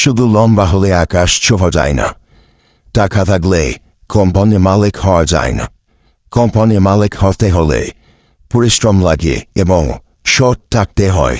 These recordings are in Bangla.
শুধু লম্বা হলে আকাশ ছোঁয়া যায় না। টাকা থাকলে কোম্পানি মালিক হওয়া যায় না। কোম্পানি মালিক হতে হলে পরিশ্রম লাগে এবং সৎ থাকতে হয়।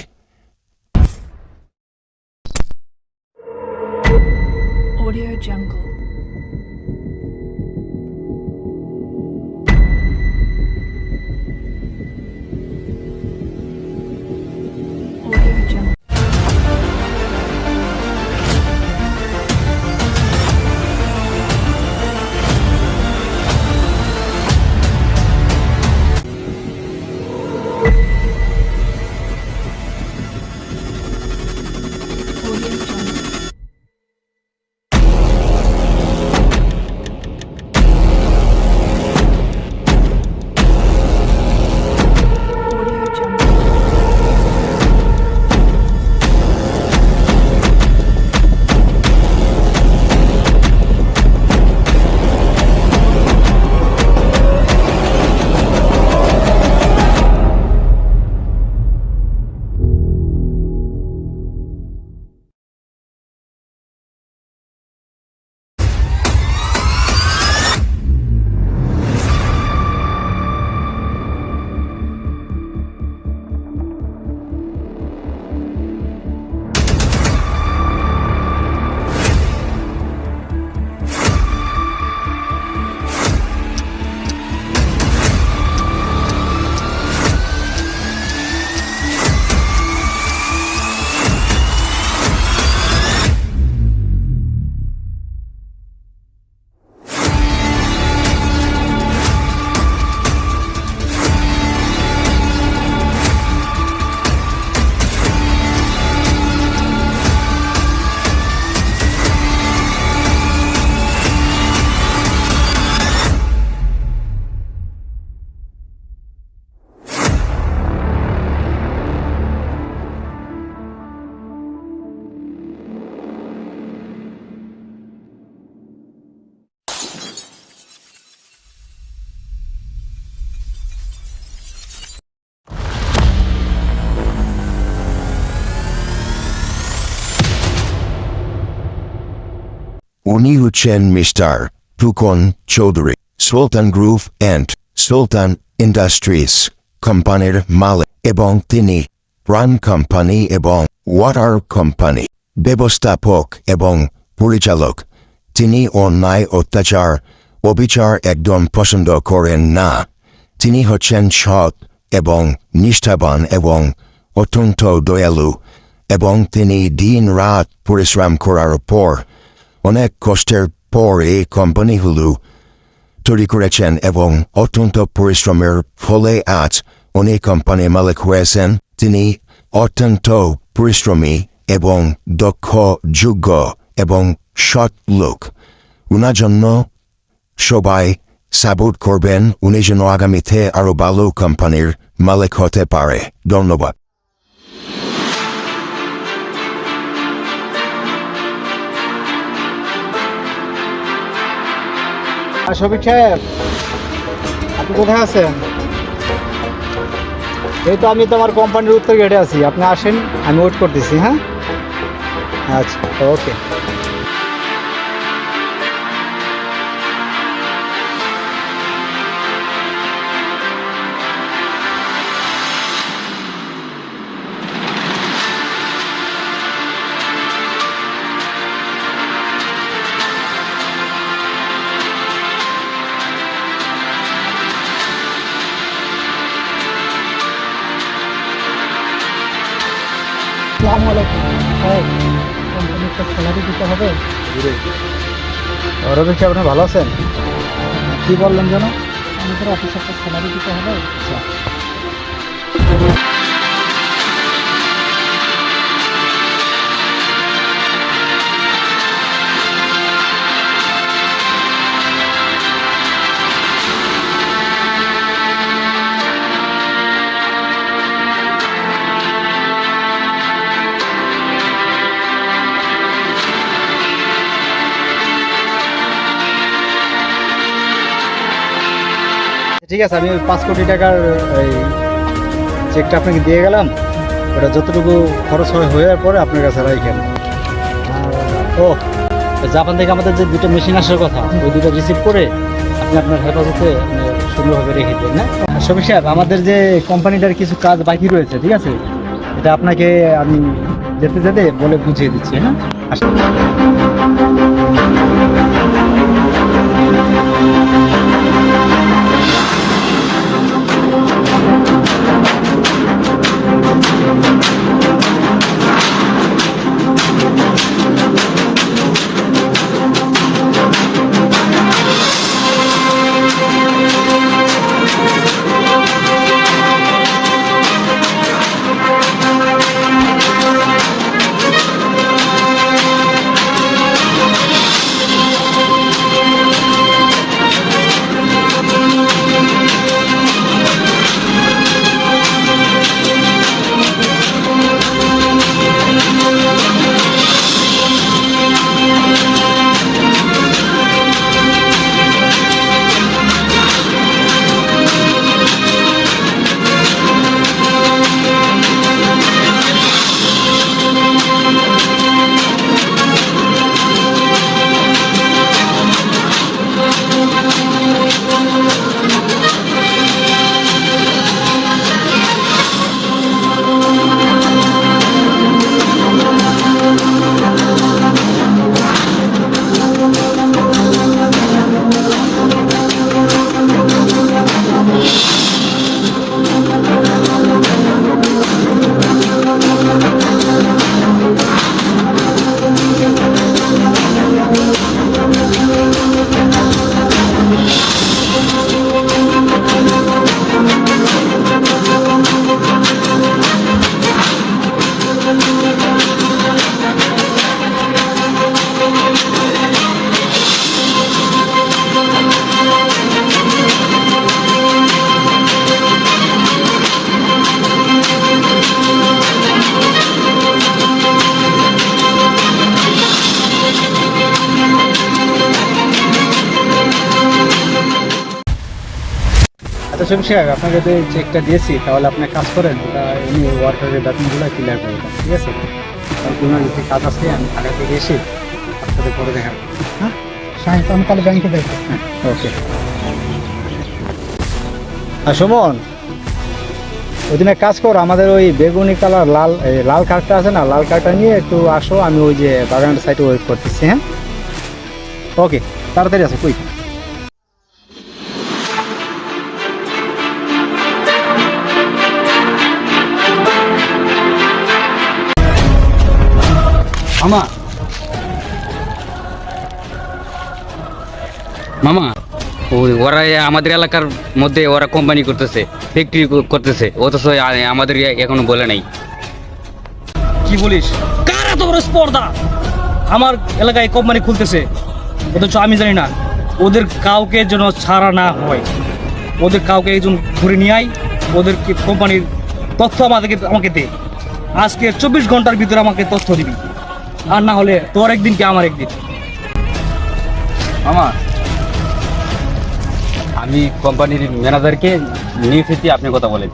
উনি হচ্ছেন mister Tukon Chowdhury, Sultan group and Sultan industries কোম্পানির মালিক এবং তিনি প্রাণ কোম্পানি এবং ওয়াটার কোম্পানি ব্যবস্থাপক এবং পরিচালক। তিনি অন্যায়, অত্যাচার, অবিচার একদম পছন্দ করেন না। তিনি হচ্ছেন সৎ এবং নিষ্ঠাবান এবং অত্যন্ত দয়ালু এবং তিনি দিন রাত পরিশ্রম করার পর অনেক কষ্টের পর এই কোম্পানিগুলো তৈরি করেছেন এবং অত্যন্ত পরিশ্রমের ফলে আজ উনি কোম্পানি মালিক হয়েছেন। তিনি অত্যন্ত পরিশ্রমী এবং দক্ষ, যোগ্য এবং সৎ লোক। উনার জন্য সবাই সাপোর্ট করবেন। উনি যেন আগামীতে আরও ভালো কোম্পানির মালিক হতে পারে। ধন্যবাদ। শফিক সাহেব, আপনি কোথায় আছেন? এই তো আমি তোমার কোম্পানির উত্তর গেটে আছি। আপনি আসেন, আমি ওয়েট করতেছি হ্যাঁ? আচ্ছা ওকে আসসালামু আলাইকুম হ্যাঁ কোম্পানির তো স্যালারি দিতে হবে। রবি সাহেব আপনি ভালো আছেন? কী বললেন যেন? আমাদের অফিসে একটা স্যালারি দিতে হবে। আচ্ছা। ঠিক আছে, আমি ওই পাঁচ কোটি টাকার এই চেকটা আপনাকে দিয়ে গেলাম। ওটা যতটুকু খরচ হয় হয়ে পরে আপনার কাছে রাখেন ও জাপান থেকে আমাদের যে দুটো মেশিন আসার কথা, ওই দুটো রিসিভ করে আপনি আপনার হেফাজতে আপনি সুন্দরভাবে রেখে দিন না শফিক সাহেব, আমাদের যে কোম্পানিটার কিছু কাজ বাকি রয়েছে, ঠিক আছে? এটা আপনাকে আমি যেতে যেতে বলে বুঝিয়ে দিচ্ছি হ্যাঁ? আসুন। শফিক সাহেব আপনাকে যদি চেকটা দিয়েছি তাহলে আপনি কাজ করেন ওটা এমনি ওয়ার্কারের বেতনগুলো ক্লিয়ার করে দেন ঠিক আছে? কারণ কোনো যদি কাজ আছে আমি ঢাকা থেকে এসে আপনার সাথে করে দেখাবো হ্যাঁ? সাহেব আমি তাহলে ব্যাংকে দেখি হ্যাঁ ওকে। আর সুমন ওই দিনে কাজ কর আমাদের ওই বেগুনি কালার লাল লাল কার্ডটা আছে না লাল কার্ডটা নিয়ে একটু আসো আমি ওই যে বাগানের সাইডে ওয়েট করতেছি হ্যাঁ? ওকে তাড়াতাড়ি আসো কুইক মামা। মামা ওই ওরা আমাদের এলাকার মধ্যে ওরা কোম্পানি করতেছে ফ্যাক্টরি করতেছে অথচ আমাদের এখনও বলে নাই। কি বলিস? কার এত বড় স্পর্ধা? আমার এলাকায় কোম্পানি খুলতেছে অথচ আমি জানি না ওদের কাউকে যেন ছাড়া না হয়। ওদের কাউকে একজন ঘুরে নিয়ে আয় ওদের কোম্পানির তথ্য আমাদেরকে আমাকে দে। আজকে চব্বিশ ঘণ্টার ভিতরে আমাকে তথ্য দিবি। আর না হলে তোর একদিন কে আমার একদিন? আমার আমি কোম্পানির ম্যানেজারকে নিয়ে এসেছি আপনি কথা বলেন।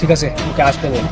ঠিক আছে ওকে আসতে বল।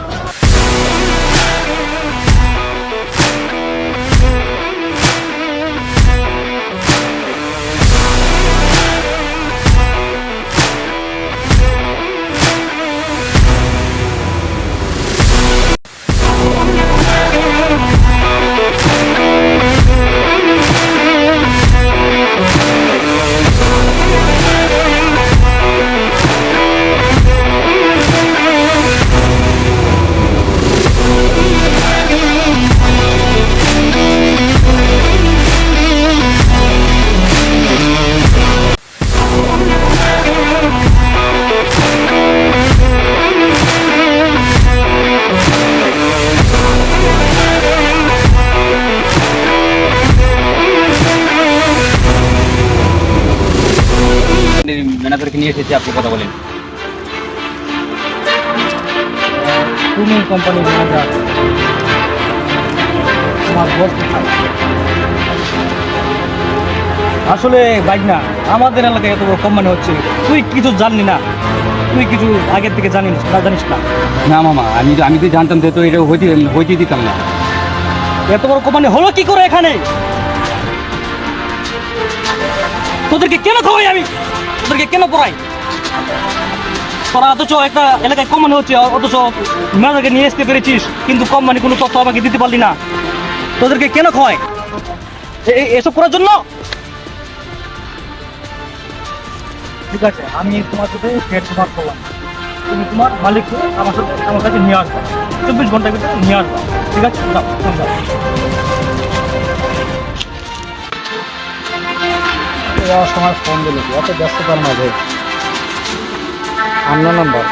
এসেছি আপনি কথা বলেন। তুমি কোম্পানির ম্যানেজার তোমার বস আসলে বাইক না আমাদের এলাকায় এত বড় কোম্পানি হচ্ছে তুই কিছু জানলি না। তুই কিছু আগের থেকে জানিস না জানিস না। না মামা আমি তো আমি তো জানতাম যে তো এটা হইতে হইতে দিতাম না। এত বড় কোম্পানি হলো কি করে এখানে? তোদেরকে কেন খাওয়াই আমি? তোদেরকে কেন পড়াই? তোরা অথচ একটা এলাকায় কোম্পানি হচ্ছে অথচ ম্যানেজারকে নিয়ে আসতে পেরেছিস কিন্তু কোম্পানি কোনো তথ্য আমাকে দিতে পারলি না। তোদেরকে কেন এ- এসব করার জন্য? ঠিক আছে আমি তোমার সাথে হেড তোমার করলাম। তুমি তোমার মালিককে আমার সাথে আমার কাছে নিয়ে আসবে। চব্বিশ ঘণ্টার ভিতরে নিয়ে আসবে। ঠিক আছে যাও, যাও। ফোন দিল অত ব্যস্ততার মাঝে। অন্য নম্বর।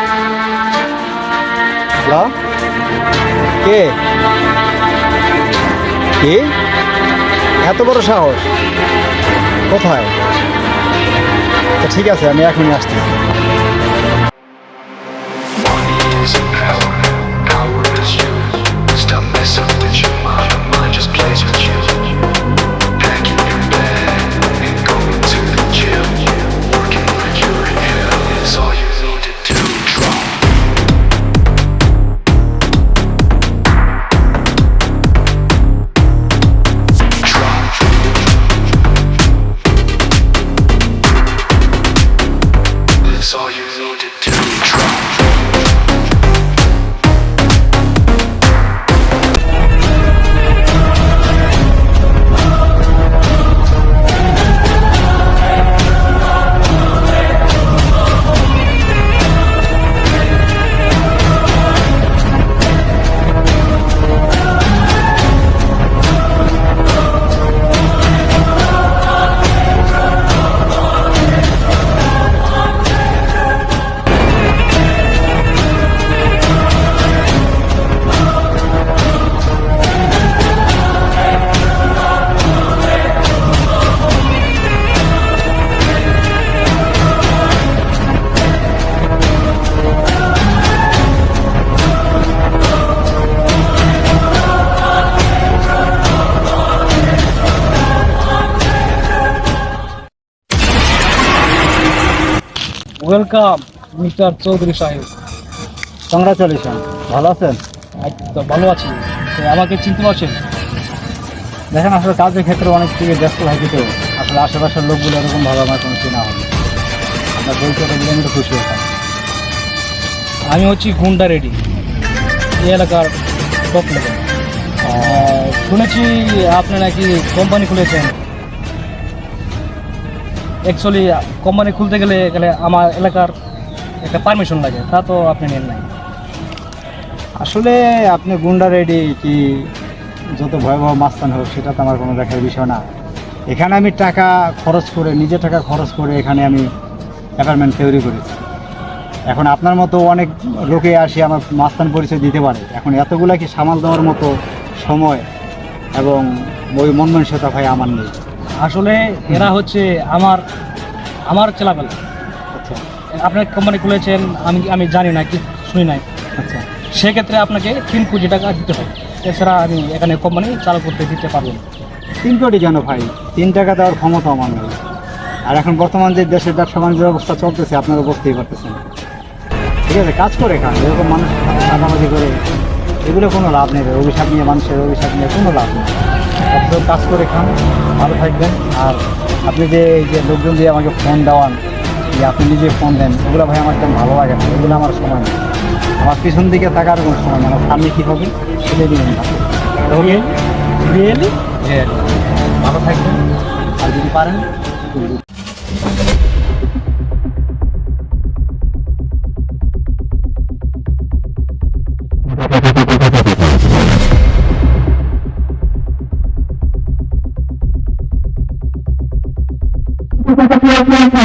হ্যালো? কে? কে? এত বড় সাহস? কোথায়? তো ঠিক আছে, আমি এখনই আসছি ওয়েলকাম মিস্টার চৌধুরী সাহেব কংগ্রাচুলেশন ভালো আছেন? তো ভালো আছি। তো আমাকে চিনতে পারছেন? দেখেন আসলে কাজের ক্ষেত্রে অনেক থেকে ব্যস্ত থাকি তো আসলে আশেপাশের লোকগুলো এরকম ভাবে আমার কোনো চেনা হয়নি। আপনার পরিচয়টা দিলে আমি খুশি হতাম। আমি হচ্ছি গুন্ডা রেডি। এই এলাকার টপ লেভেল শুনেছি আপনি নাকি কোম্পানি খুলেছেন? অ্যাকচুয়ালি কোম্পানি খুলতে গেলে গেলে আমার এলাকার একটা পারমিশন লাগে, তা তো আপনি নেন নাই। আসলে আপনি গুন্ডা রেডি কি যত ভয়াবহ মাস্তান হোক, সেটা তো আমার কোনো দেখার বিষয় না। এখানে আমি টাকা খরচ করে নিজে টাকা খরচ করে এখানে আমি অ্যাপার্টমেন্ট তৈরি করেছি। এখন আপনার মতো অনেক লোকে আসি আমার মাস্তান পরিচয় দিতে পারে। এখন এতগুলা কি সামাল দেওয়ার মতো সময় এবং ওই মন মানসিকতা ভাই আমার নেই। আসলে এরা হচ্ছে আমার আমার চেলাবেলা আচ্ছা। আপনার কোম্পানি খুলেছেন আমি আমি জানি না কি শুনি নাই। আচ্ছা। সেক্ষেত্রে আপনাকে তিন কোটি টাকা দিতে হবে। এছাড়া আমি এখানে কোম্পানি চালু করতে দিতে পারব না। তিন কোটি কেন ভাই? তিন টাকা দেওয়ার ক্ষমতা আমার নেই। আর এখন বর্তমান যে দেশের ব্যবসা বাণিজ্য অবস্থা চলতেছে আপনারা বুঝতেই পারতেছেন। ঠিক আছে কাজ করে খান এরকম মানুষ মাঝামাঝি করে এগুলো কোনো লাভ নেই অভিশাপ নিয়ে মানুষের অভিশাপ নিয়ে কোনো লাভ নেই। অথচ কাজ করে খান ভালো থাকবেন। আর আপনি যে এই যে লোকজন দিয়ে আমাকে ফোন দেওয়ান যে আপনি নিজে ফোন দেন এগুলো ভাই আমার তেমন ভালো লাগে না। এগুলো আমার সময় নেই। আমার পিছন দিকে থাকার কোনো সময় নেই। আমার সামনে কী হবে সেটাই দিবেন রিয়েলি? ভালো থাকবেন। আর যদি পারেন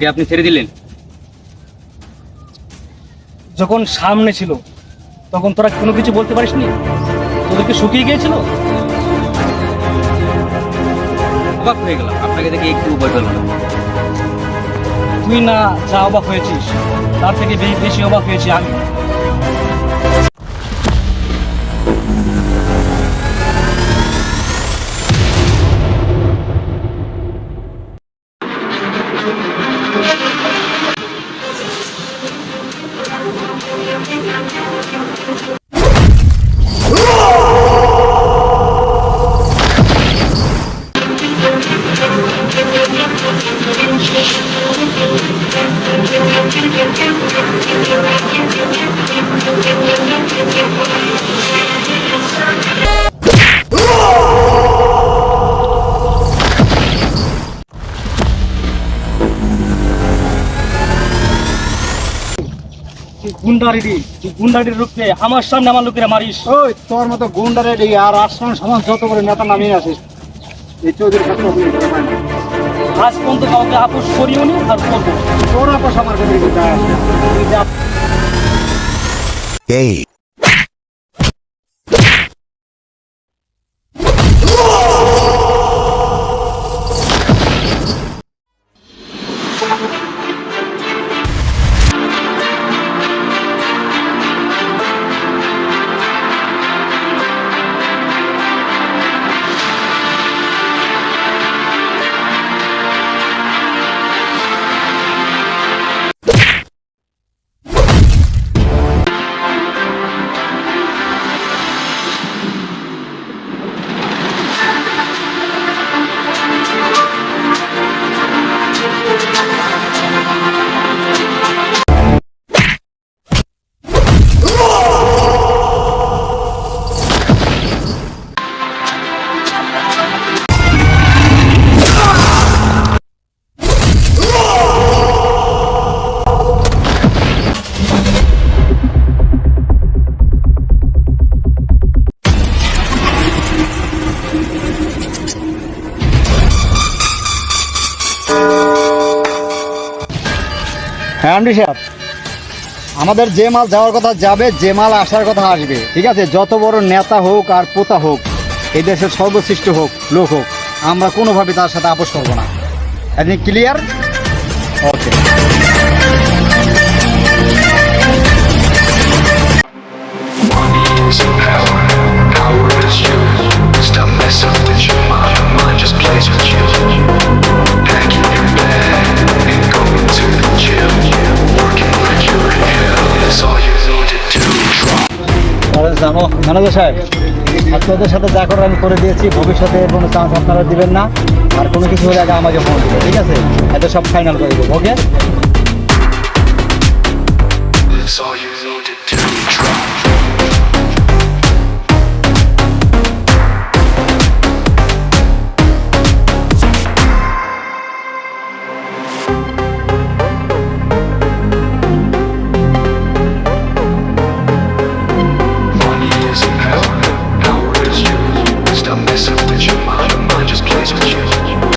ওকে আপনি ছেড়ে দিলেন? যখন সামনে ছিল তখন তোরা কোনো কিছু বলতে পারিসনি? তোদেরকে শুকিয়ে গিয়েছিল? অবাক হয়ে গেলাম। আপনাকে দেখে একটু ভয় পেলাম তুই না যা অবাক হয়েছিস তার থেকে বেশি অবাক হয়েছি আমি। তুই গুন্ডারি তুই গুন্ডারির রূপে আমার সামনে আমার লোকেরা মারিস। ওই তোর মতো গুন্ডারেডি আর আসমান সমাজ যত করে নেতা নামিয়ে আসিস এই চৌধুরী। আজ পর্যন্ত কাউকে আপোষ করিও নি আর করব। তোর আপোষ আমার কাছে কিছু আমরি সাহেব আমাদের যে মাল যাওয়ার কথা যাবে, যে মাল আসার কথা আসবে, ঠিক আছে? যত বড় নেতা হোক আর পোতা হোক, এই দেশের সর্বশ্রেষ্ঠ হোক, লোক হোক, আমরা কোনোভাবে তার সাথে আপোষ করব না। ক্লিয়ার ওকে ম্যানেজার সাহেব আপনাদের সাথে যা করার আমি করে দিয়েছি, ভবিষ্যতে কোনো চান্স আপনারা দিবেন না। আর কোনো কিছু হলে আগে আমাকে ফোন দেবে ঠিক আছে? এটা সব ফাইনাল করে দেবো ওকে